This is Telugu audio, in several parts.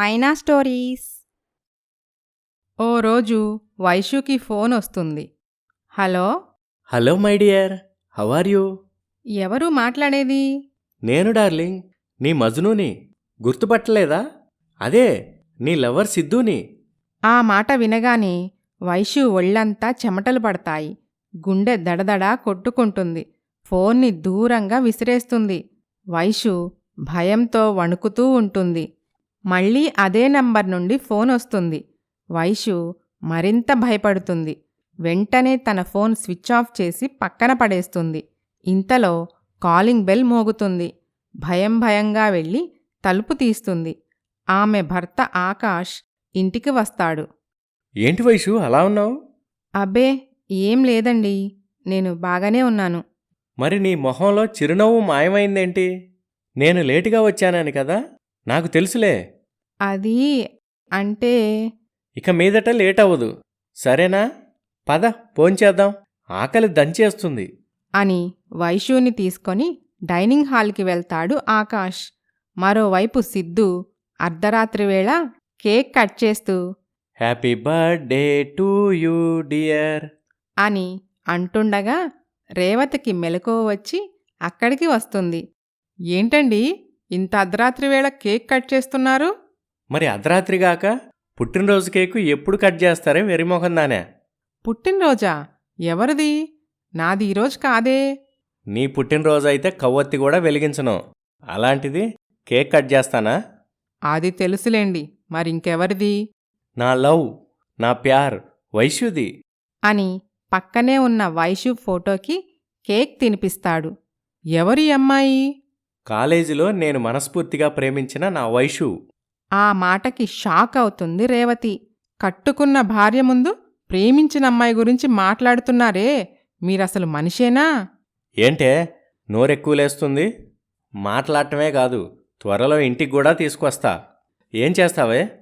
మైనా స్టోరీస్. ఓ రోజు వైషుకి ఫోన్ వస్తుంది. Hello? Hello my dear. How are you? ఎవరు మాట్లాడేది? నేను డార్లింగ్. నీ మజ్నుని. గుర్తుపట్టలేదా? అదే నీ లవర్ సిద్ధుని. ఆ మాట వినగానే వైషు ఒళ్ళంతా చెమటలు పడతాయి. గుండె దడదడా కొట్టుకుంటుంది. ఫోన్ని దూరంగా విసిరేస్తుంది. వైషు భయంతో వణుకుతూ ఉంటుంది. మళ్ళీ అదే నంబర్ నుండి ఫోన్ వస్తుంది. వైషు మరింత భయపడుతుంది. వెంటనే తన ఫోన్ స్విచ్ ఆఫ్ చేసి పక్కన పడేస్తుంది. ఇంతలో కాలింగ్ బెల్ మోగుతుంది. భయం భయంగా వెళ్ళి తలుపు తీస్తుంది. ఆమె భర్త ఆకాష్ ఇంటికి వస్తాడు. ఏంటి వైషు అలా ఉన్నావు? అబ్బే ఏం లేదండి. నేను బాగానే ఉన్నాను. మరి నీ మొహంలో చిరునవ్వు మాయమైందేంటి? నేను లేటుగా వచ్చానని కదా? నాకు తెలుసులే. అది అంటే ఇక మీదట లేట్ అవ్వదు సరేనా? పద పోంచేద్దాం ఆకలి దంచేస్తుంది. అని వైషుని తీసుకొని డైనింగ్ హాల్కి వెళ్తాడు ఆకాష్. మరోవైపు సిద్ధు అర్ధరాత్రి వేళ కేక్ కట్ చేస్తూ happy birthday to you dear అని అంటుండగా రేవతికి మెలకువ వచ్చి అక్కడికి వస్తుంది. ఏంటండి ఇంత అర్ధరాత్రి వేళ కేక్ కట్ చేస్తున్నారు? మరి అర్ధరాత్రిగాక పుట్టినరోజు కేకు ఎప్పుడు కట్ చేస్తారే వెరిమొహం దానే పుట్టినరోజా? ఎవరిది? నాది ఈరోజు కాదే. నీ పుట్టినరోజు అయితే కవ్వొత్తి కూడా వెలిగించను. అలాంటిది కేక్ కట్ చేస్తానా? అది తెలుసులేండి. మరింకెవరిది? నా లవ్ నా ప్యార్ వైశ్యుది అని పక్కనే ఉన్న వైషు ఫోటోకి కేక్ తినిపిస్తాడు. ఎవరి అమ్మాయి? కాలేజీలో నేను మనస్ఫూర్తిగా ప్రేమించిన నా వైషు ఆ మాటకి షాక్ అవుతుంది రేవతి. కట్టుకున్న భార్య ముందు ప్రేమించిన అమ్మాయి గురించి మాట్లాడుతున్నారే. మీరసలు మనిషేనా? ఏంటే? నోరెక్కువలేస్తుంది మాట్లాడటమే కాదు త్వరలో ఇంటికి కూడా తీసుకొస్తా. ఏం చేస్తావే?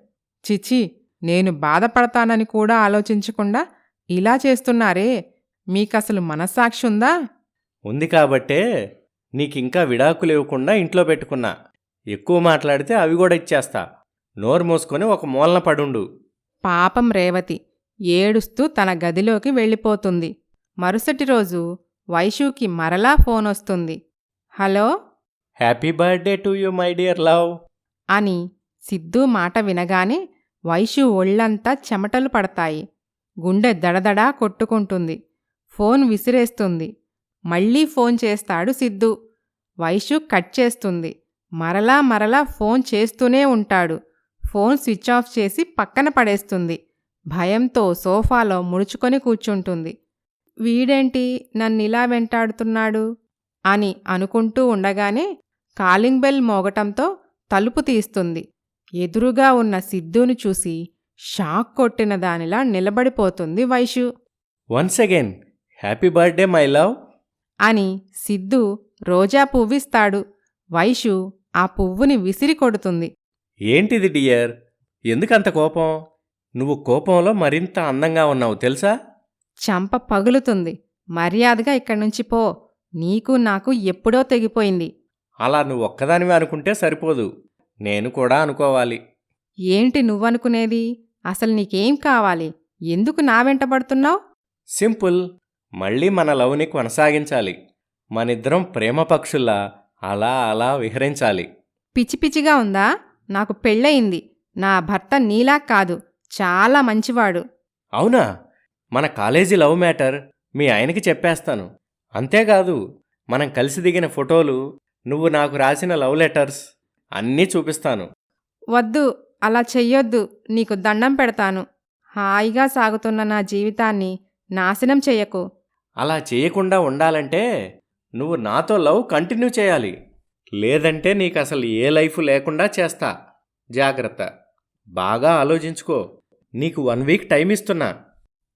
చిచి నేను బాధపడతానని కూడా ఆలోచించకుండా ఇలా చేస్తున్నారే. మీకసలు మనస్సాక్షి ఉందా? ఉంది కాబట్టే నీకింకా విడాకులు ఇవ్వకుండా ఇంట్లో పెట్టుకున్నా. ఎక్కువ మాట్లాడితే అవి కూడా ఇచ్చేస్తా. నోరు మూసుకొని ఒక మూలన పడుండు. పాపం రేవతి ఏడుస్తూ తన గదిలోకి వెళ్ళిపోతుంది. మరుసటి రోజు వైషుకి మరలా ఫోన్ వస్తుంది. Hello? Happy birthday to you my dear love. అని సిద్ధు మాట వినగానే వైషు ఒళ్ళంతా చెమటలు పడతాయి. గుండె దడదడా కొట్టుకుంటుంది. ఫోన్ విసిరేస్తుంది. మళ్ళీ ఫోన్ చేస్తాడు సిద్ధు. వైషు కట్ చేస్తుంది. మరలా మరలా ఫోన్ చేస్తూనే ఉంటాడు. ఫోన్ స్విచ్ ఆఫ్ చేసి పక్కన పడేస్తుంది. భయంతో సోఫాలో ముడుచుకొని కూర్చుంటుంది. వీడేంటి నన్నిలా వెంటాడుతున్నాడు? అని అనుకుంటూ ఉండగానే కాలింగ్ బెల్ మోగటంతో తలుపు తీస్తుంది. ఎదురుగా ఉన్న సిద్ధుని చూసి షాక్ కొట్టిన దానిలా నిలబడిపోతుంది Vaishu. Once again happy birthday my love. అని సిద్ధు రోజా పువ్విస్తాడు. వైషు ఆ పువ్వుని విసిరి కొడుతుంది. ఏంటిది డియర్? ఎందుకంత కోపం? నువ్వు కోపంలో మరింత అందంగా ఉన్నావు తెలుసా? చంప పగులుతుంది. మర్యాదగా ఇక్కడి నుంచి పో. నీకు నాకు ఎప్పుడో తెగిపోయింది. అలా నువ్వు ఒక్కదానివి అనుకుంటే సరిపోదు. నేను కూడా అనుకోవాలి. ఏంటి నువ్వనుకునేది? అసలు నీకేం కావాలి? ఎందుకు నా వెంట పడుతున్నావు? సింపుల్. మళ్ళీ మన లవ్ని కొనసాగించాలి. మనిద్దరం ప్రేమ పక్షుల్లా అలా అలా విహరించాలి. పిచ్చి పిచ్చిగా ఉందా? నాకు పెళ్ళయింది. నా భర్త నీలా కాదు. చాలా మంచివాడు. అవునా? మన కాలేజీ లవ్ మ్యాటర్ మీ ఆయనకి చెప్పేస్తాను. అంతేకాదు మనం కలిసి దిగిన ఫోటోలు నువ్వు నాకు రాసిన లవ్ లెటర్స్ అన్నీ చూపిస్తాను. వద్దు. అలా చెయ్యొద్దు. నీకు దండం పెడతాను. హాయిగా సాగుతున్న నా జీవితాన్ని నాశనం చెయ్యకు. అలా చేయకుండా ఉండాలంటే నువ్వు నాతో లవ్ కంటిన్యూ చేయాలి. లేదంటే నీకు అసలు ఏ లైఫ్ లేకుండా చేస్తా. జాగ్రత్త. బాగా ఆలోచించుకో. నీకు వన్ వీక్ టైం ఇస్తున్నా.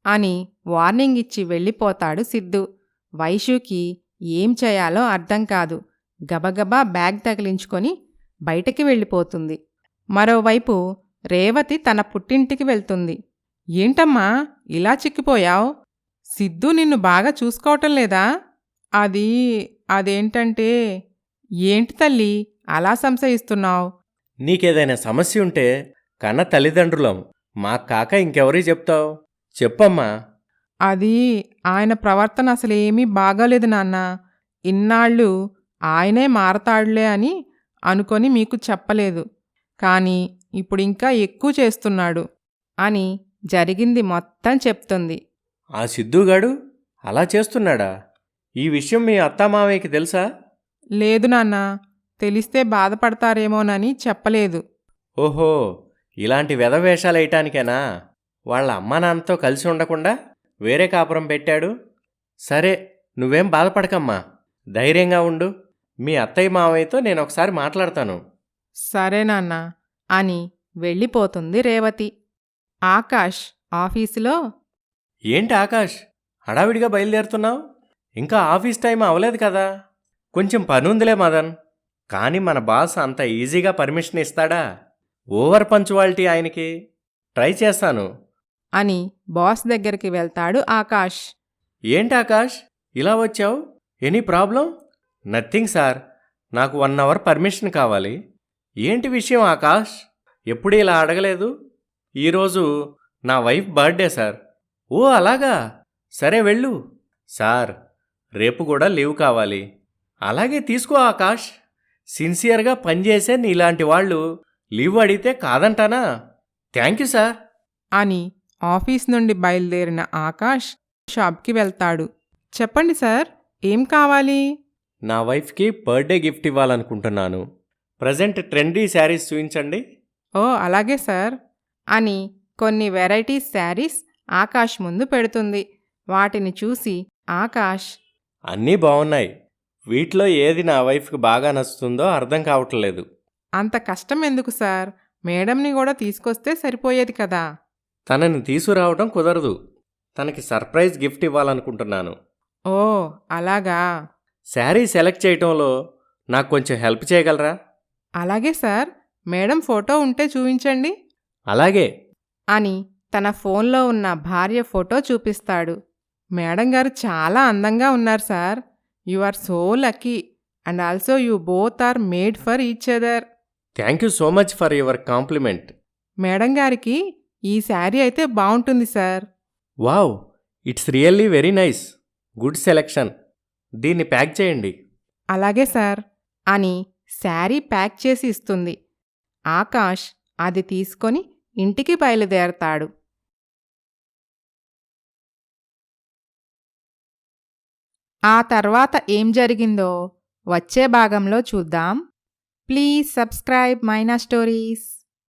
అని వార్నింగ్ ఇచ్చి వెళ్ళిపోతాడు సిద్ధు. వైషుకి ఏం చేయాలో అర్థం కాదు. గబగబా బ్యాగ్ తగిలించుకొని బయటికి వెళ్ళిపోతుంది. మరోవైపు రేవతి తన పుట్టింటికి వెళ్తుంది. ఏంటమ్మా ఇలా చిక్కిపోయావ్? సిద్ధు నిన్ను బాగా చూసుకోవటం లేదా? అది అదేంటంటే ఏంటి తల్లి అలా సంశయిస్తున్నావు? నీకేదైనా సమస్య ఉంటే కన్న తల్లిదండ్రులం మా కాక ఇంకెవరికి చెప్తావు? చెప్పమ్మా. అది ఆయన ప్రవర్తన అసలు ఏమీ బాగాలేదు నాన్న. ఇన్నాళ్ళు ఆయనే మారతాడులే అని అనుకొని మీకు చెప్పలేదు. కానీ ఇప్పుడు ఇంకా ఎక్కువ చేస్తున్నాడు అని జరిగింది మొత్తం చెప్తుంది. ఆ సిద్ధుగాడు అలా చేస్తున్నాడా? ఈ విషయం మీ అత్తామావయ్యకి తెలుసా? లేదు నాన్న తెలిస్తే బాధపడతారేమోనని చెప్పలేదు. ఓహో ఇలాంటి వెధవేషాలు వేయటానికేనా? వాళ్ళ అమ్మా నాన్నతో కలిసి ఉండకుండా వేరే కాపురం పెట్టాడు? సరే నువ్వేం బాధపడకమ్మా. ధైర్యంగా ఉండు. మీ అత్తయ్య మావయ్యతో నేను ఒకసారి మాట్లాడతాను. సరే నాన్న అని వెళ్ళిపోతుంది రేవతి. ఆకాష్ ఆఫీసులో ఏంటి ఆకాష్? హడావిడిగా బయలుదేరుతున్నావు? ఇంకా ఆఫీస్ టైం అవ్వలేదు కదా. కొంచెం పనుందిలే మదన్. కానీ మన బాస్ అంత ఈజీగా పర్మిషన్ ఇస్తాడా? ఓవర్ పంచువాలిటీ ఆయనకి. ట్రై చేస్తాను. అని బాస్ దగ్గరికి వెళ్తాడు ఆకాష్. ఏంటి ఆకాష్? ఇలా వచ్చావు? Any problem? Nothing sir. నాకు వన్ అవర్ పర్మిషన్ కావాలి. ఏంటి విషయం ఆకాష్? ఎప్పుడు ఇలా అడగలేదు? ఈరోజు నా వైఫ్ బర్త్డే సార్. ఓ అలాగా? సరే వెళ్ళు. సార్ రేపు కూడా లీవ్ కావాలి. అలాగే తీసుకో ఆకాష్. సిన్సియర్గా పనిచేసే నీలాంటి వాళ్ళు లీవ్ అడిగితే కాదంటానా? Thank you sir. అని ఆఫీస్ నుండి బయలుదేరిన ఆకాష్ షాప్కి వెళ్తాడు. చెప్పండి సార్ ఏం కావాలి? నా వైఫ్కి బర్త్డే గిఫ్ట్ ఇవ్వాలనుకుంటున్నాను. ప్రజెంట్ ట్రెండీ శారీస్ చూపించండి ఓ అలాగే సార్. అని కొన్ని వెరైటీస్ శారీస్ ఆకాష్ ముందు పెడుతుంది. వాటిని చూసి ఆకాష్ అన్నీ బాగున్నాయి వీటిలో ఏది నా వైఫ్కి బాగా నచ్చుతుందో అర్థం కావట్లేదు. అంత కష్టం ఎందుకు సార్? మేడంని కూడా తీసుకొస్తే సరిపోయేది కదా. తనని తీసుకురావడం కుదరదు. తనకి సర్ప్రైజ్ గిఫ్ట్ ఇవ్వాలనుకుంటున్నాను. ఓ అలాగా? శారీ సెలెక్ట్ చేయటంలో నాకు కొంచెం హెల్ప్ చేయగలరా? అలాగే సార్. మేడం ఫోటో ఉంటే చూపించండి. అలాగే. అని తన ఫోన్లో ఉన్న భార్య ఫోటో చూపిస్తాడు. మేడం గారు చాలా అందంగా ఉన్నారు sir. You are so lucky and also you both are made for each other. Thank you so much for your compliment. Madam గారికి ఈ శారీ అయితే బాగుంటుంది sir. Wow! It's really very nice. Good selection. దీన్ని ప్యాక్ చేయండి. అలాగే సార్. అని శారీ ప్యాక్ చేసి ఇస్తుంది. ఆకాష్ అది తీసుకొని ఇంటికి బయలుదేరతాడు. ఆ తర్వాత ఏం జరిగిందో వచ్చే భాగంలో చూద్దాం. Please subscribe Maina stories.